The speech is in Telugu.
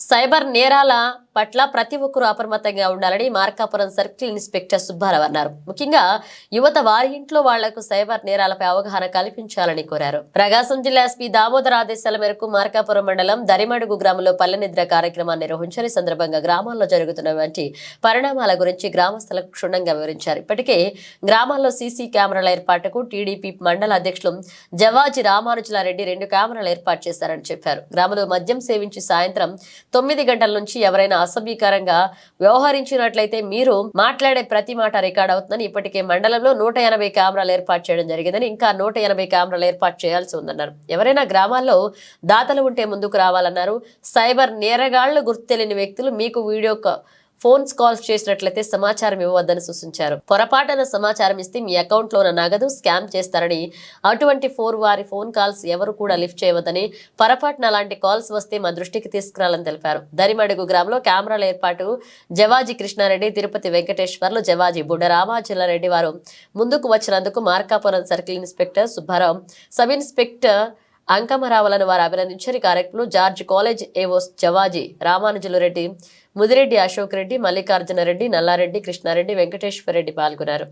సైబర్ నేరాల పట్ల ప్రతి ఒక్కరూ అప్రమత్తంగా ఉండాలని మార్కాపురం సర్కిల్ ఇన్స్పెక్టర్ సుబ్బారావు అన్నారు. ముఖ్యంగా యువత వారి ఇంట్లో వాళ్ళకు సైబర్ నేరాలపై అవగాహన కల్పించాలని కోరారు. ప్రకాశం జిల్లా ఎస్పీ దామోదర్ ఆదేశాల మేరకు మార్కాపురం మండలం దరిమడుగు గ్రామంలో పల్లెనిద్ర కార్యక్రమాన్ని నిర్వహించారు. సందర్భంగా గ్రామాల్లో జరుగుతున్నటువంటి పరిణామాల గురించి గ్రామస్తులకు క్షుణ్ణంగా వివరించారు. ఇప్పటికే గ్రామాల్లో సీసీ కెమెరాల ఏర్పాటుకు టీడీపీ మండల అధ్యక్షులు జవాజీ రామానుజులారెడ్డి రెండు కెమెరాలు ఏర్పాటు చేశారని చెప్పారు. గ్రామంలో మద్యం సేవించి సాయంత్రం తొమ్మిది గంటల నుంచి ఎవరైనా అసభ్యకరంగా వ్యవహరించినట్లయితే మీరు మాట్లాడే ప్రతి మాట రికార్డ్ అవుతుందని ఇప్పటికే మండలంలో నూట ఎనభై కెమెరాలు ఏర్పాటు చేయడం జరిగిందని ఇంకా నూట ఎనభై కెమెరాలు ఏర్పాటు చేయాల్సి ఉందన్నారు. ఎవరైనా గ్రామాల్లో దాతలు ఉంటే ముందుకు రావాలన్నారు. సైబర్ నేరగాళ్ళు గుర్తు తెలియని వ్యక్తులు మీకు వీడియో కా- ఫోన్స్ కాల్స్ చేసినట్లయితే సమాచారం ఇవ్వవద్దని సూచించారు. పొరపాటున సమాచారం ఇస్తే మీ అకౌంట్లోన నగదు స్కామ్ చేస్తారని అటువంటి ఫోర్ వారి ఫోన్ కాల్స్ ఎవరు కూడా లిఫ్ట్ చేయవద్దని పొరపాటున అలాంటి కాల్స్ వస్తే మా దృష్టికి తీసుకురాలని తెలిపారు. దరిమడుగు గ్రామంలో కెమెరాల ఏర్పాటు జవాజీ కృష్ణారెడ్డి తిరుపతి వెంకటేశ్వర్లు జవాజీ బుడ్డ రామాచల్లారెడ్డి వారు ముందుకు వచ్చినందుకు Markapuram circle inspector Subbarao sub inspector అంకమరావులను వారు అభినందించారు. ఈ కార్యక్రమంలో జార్జ్ కాలేజ్ ఏవోస్ జవాజీ రామానుజులు రెడ్డి ముదిరెడ్డి అశోక్ రెడ్డి మల్లికార్జునరెడ్డి నల్లారెడ్డి కృష్ణారెడ్డి వెంకటేశ్వర రెడ్డి పాల్గొన్నారు.